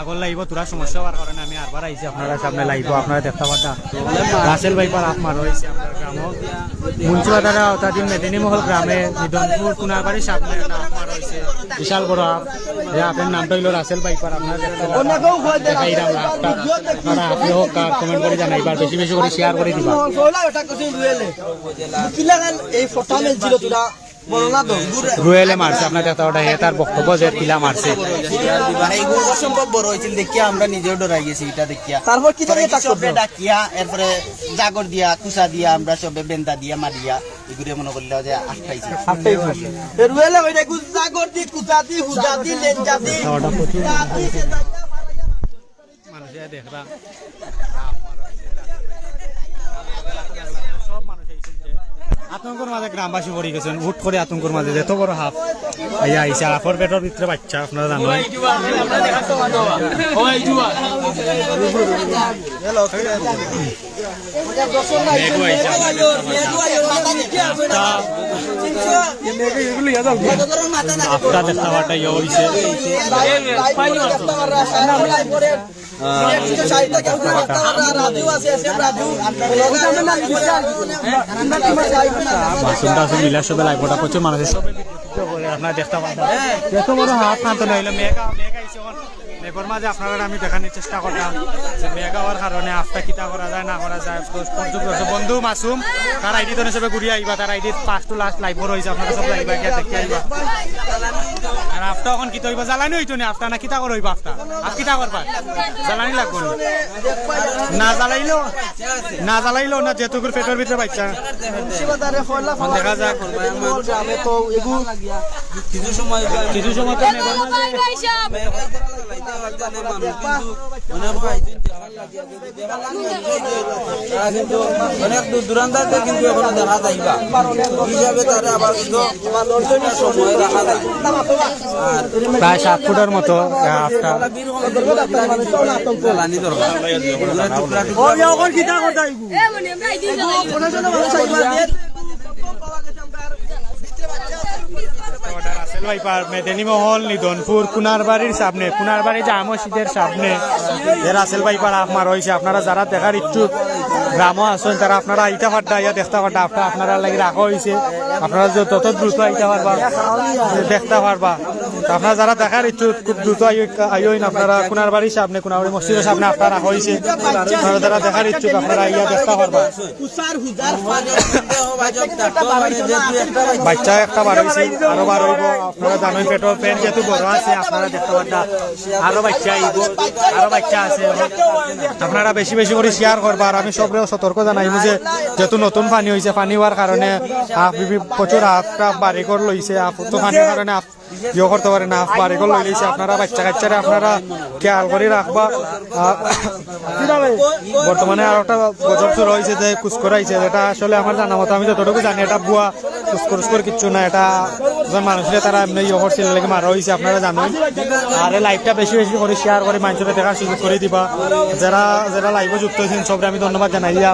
আগর লাগব তোরা সমস্যা হওয়ার কারণে আমি আরবার আইছি আপনারা সামনে লাগব আপনারা দেখতে পারতা রাসেল ভাইপার আপ মার হয়েছে আপনার গ্রাম মুন্সিপাদারা অতাদিন মেদিনীমহল গ্রামে নিদনপুর কুনাবাড়ির সামনে একটা আপ হয়েছে বিশাল বড় আপ। যে আপনার নামটা হইল রাসেল ভাইপার আপনারা দেখতে আপনারা আপনি হোক কমেন্ট করে জানাইবার বেশি বেশি করে শেয়ার করে দিবা। এই ফটা মেলছিল তোরা রুয়েলে মারছে আপনার পারতা হে তার বক্তব্য যে কিলা মারছে। অসম্ভব বড় হয়েছিল দেখিয়া আমরা নিজেও ডরাই গেছি এটা দেখিয়া তারপর কি সবে ডাকিয়া এরপরে জাগর দিয়া কুসা দিয়া আমরা সবে বেন্দা দিয়া মারিয়া এগুলো মনে করলে যে রুয়েলে জাগর দি মানুষে দেখরা। সব মানুষ আইছেন যে আতঙ্কর মাঝে গ্রামবাসী পড়ে গেছেন। হুট করে আতঙ্কর মাঝে এত বড় হাফ আইয়া আইসা হাফর পেটের ভিতরে বাচ্চা আপনারা জানেন। আইসা আফটা দেখতে লাগবোটা প্রচুর মানুষের সবে বিদ্যুৎ করে আপনারা দেখতে পাচ্ছেন এত বড় হাফ কান্ত নইলে মেঘা মেঘ আইছে এখন মেঘর মাঝে আপনারা আমি দেখানোর চেষ্টা করলাম যে মেঘ হওয়ার কারণে আফটা কিতা করা যায় না করা যায় বন্ধু মাসুম তার আইডি তো সবে ঘুরিয়ে আইবা তার ID first to last live রয়েছে আপনারা সব লাইবা গিয়া দেখে আইবা আর আফটা এখন কিতা হইবা জ্বালানি হইতো না? আফটা না কিতা করে হইবা আফটা আফ কিতা করবা জ্বালানি লাগবো না? জ্বালাইলো? না জ্বালাইলো না যেহেতু পেটের ভিতরে বাচ্চা দেখা যাক। কিছু সময় কিছু সময় তো মেঘর মাঝে অনেক দূর দূরান্তে কিন্তু এখনও দেখা যাইবা হিসাবে তারা আবার কিন্তু সময় রাখা যায় প্রায় সাত ফুটের মতো দরকার ভাইপার মেদিনী মহল নিধনপুর কুনার বাড়ির সামনে। কুনার বাড়ি যে মসজিদের সামনে রাসেল ভাইপার আপ মার হয়েছে আপনারা যারা দেখার ইচ্ছুক গ্রামও আছেন, তারা আপনারা আইতে পারটা ইয়া দেখতে পারটা আপনার আপনারা লাগি রাখা হয়েছে আপনারা যে তত দ্রুত আইতে পারবা দেখতে পারবা আপনারা যারা দেখার ইচ্ছুক, খুব দ্রুত আইন আপনারা কুনার বাড়ির সামনে কুনার বাড়ি মসজিদের সামনে আপনারা হয়েছে আপনারা যারা দেখার ইচ্ছুক, আপনারা ইয়া দেখতে পারবা। বাচ্চা একটা বার আরও বার আপনারা জানেন পেট্রোল প্যান্ট যেহেতু বড় আছে, আপনারা দেখতে পাচ্ছেন আরও বাচ্চা আইব, আরও বাচ্চা আছে আপনারা বেশি বেশি করে শেয়ার করবা, আর আমি সবরে সতর্ক জানাইব যে, যেহেতু নতুন পানি হয়েছে পানি হওয়ার কারণে প্রচুর আপটা বাড়ি করে লইছে তো কারণে ইয়ে করতে পারে না, আপ বাড়ি করে লই লইছে, আপনারা বাচ্চা কাচ্চারে আপনারা খেয়াল করে রাখবা। বর্তমানে আর একটা গজব শুরু হয়েছে যে কুস্কর আইছে, যেটা আসলে আমার জানা মতো আমি যতটুকু জানি, এটা বুয়া কুস্কর উস্কর কিচ্ছু না, এটা একজন মানুষের তারা এমনি ইয়ে করছিল লেগে মারা হয়েছে আপনারা জানেন। আর লাইভটা বেশি বেশি করে শেয়ার করে, মানুষের দেখার সুযোগ করে দিবা। যারা যারা লাইভে যুক্ত হয়েছেন, সবরে আমি ধন্যবাদ জানাই দিয়া।